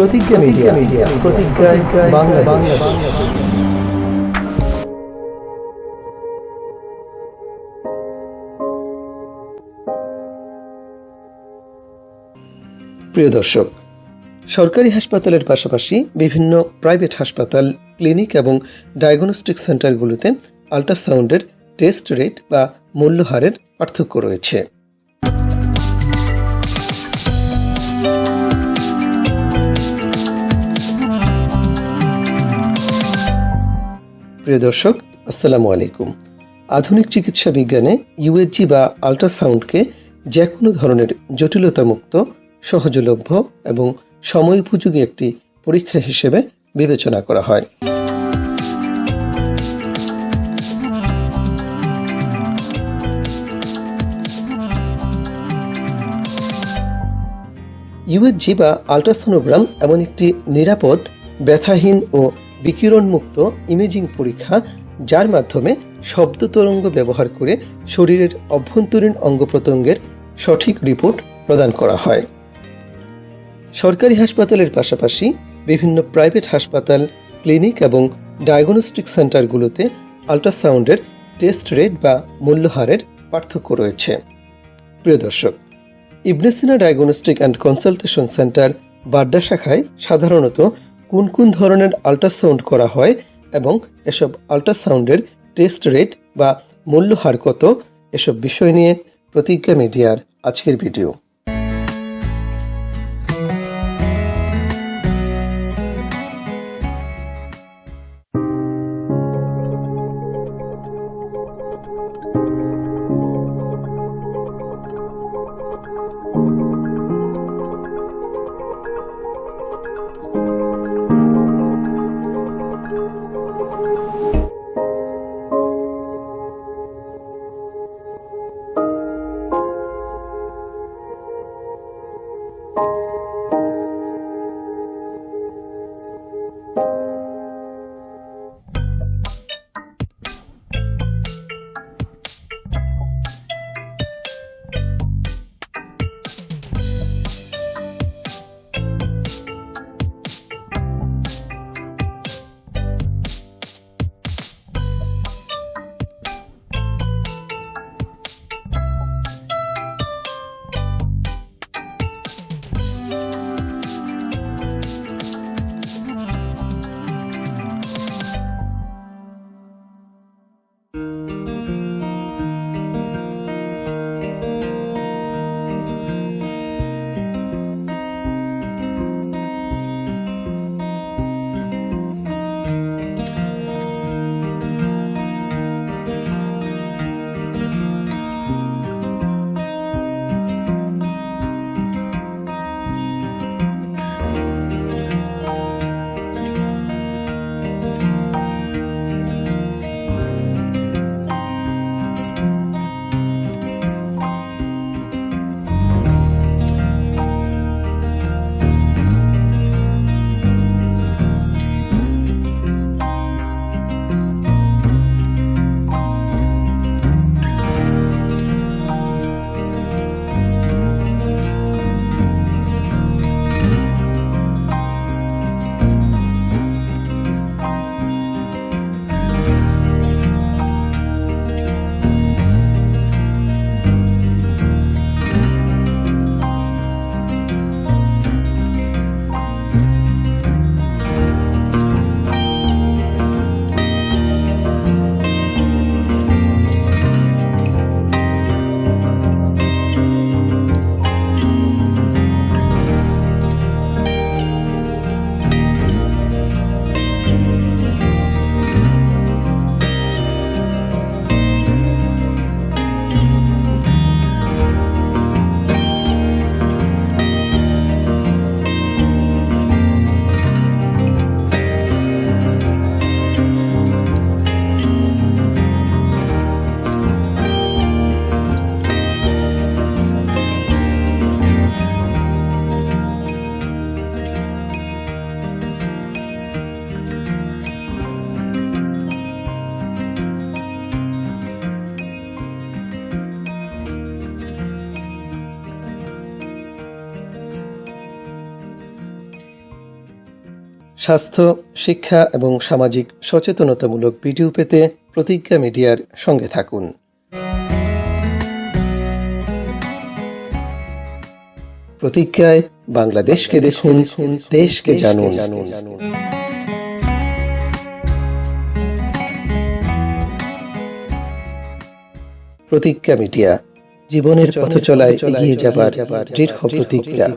প্রতিজ্ঞা media media প্রতিজ্ঞায় Bangladesh. প্রিয় দর্শক সরকারি হাসপাতালের পাশাপাশি বিভিন্ন প্রাইভেট হাসপাতাল ক্লিনিক এবং ডায়াগনস্টিক সেন্টারগুলোতে আল্ট্রাসাউন্ডের টেস্ট রেট বা মূল্যহারের পার্থক্য রয়েছে। প্রিয় দর্শক, আসসালামু আলাইকুম। আধুনিক চিকিৎসা বিজ্ঞানে ইউএসজি বা আল্ট্রাসাউন্ডকে যে কোনো ধরনের জটিলতামুক্ত, সহজলভ্য এবং সময় উপযোগী একটি পরীক্ষা হিসেবে বিবেচনা করা হয়। ইউএসজি বা আল্ট্রাসোনোগ্রাম এমন একটি নিরাপদ, ব্যথাহীন ও বিকিরণমুক্ত ইমেজিং পরীক্ষা, যার মাধ্যমে শব্দ তরঙ্গ ব্যবহার করে শরীরের অভ্যন্তরীণ অঙ্গ প্রত্যঙ্গের সঠিক রিপোর্ট প্রদান করা হয়। সরকারি হাসপাতালের পাশাপাশি বিভিন্ন প্রাইভেট হাসপাতাল, ক্লিনিক এবং ডায়াগনস্টিক সেন্টারগুলোতে আল্ট্রাসাউন্ডের টেস্ট রেট বা মূল্যহারের পার্থক্য রয়েছে। প্রিয় দর্শক, Ibn Sina diagnostic and consultation centre Badda শাখায় সাধারণত কোন কোন ধরনের আল্ট্রাসাউন্ড করা হয় এবং এসব আল্ট্রাসাউন্ডের টেস্ট রেট বা মূল্যহার কত, এসব বিষয় নিয়ে প্রতিজ্ঞা মিডিয়ার আজকের ভিডিও you স্বাস্থ্য, শিক্ষা এবং সামাজিক সচেতনতামূলক ভিডিও পেতে প্রতিজ্ঞা মিডিয়ার সঙ্গে থাকুন। প্রতিজ্ঞায় বাংলাদেশকে দেখুন, দেশকে জানুন। প্রতিজ্ঞা মিডিয়া, জীবনের পথ চলায় এগিয়ে যাবার দৃঢ় প্রতিজ্ঞা।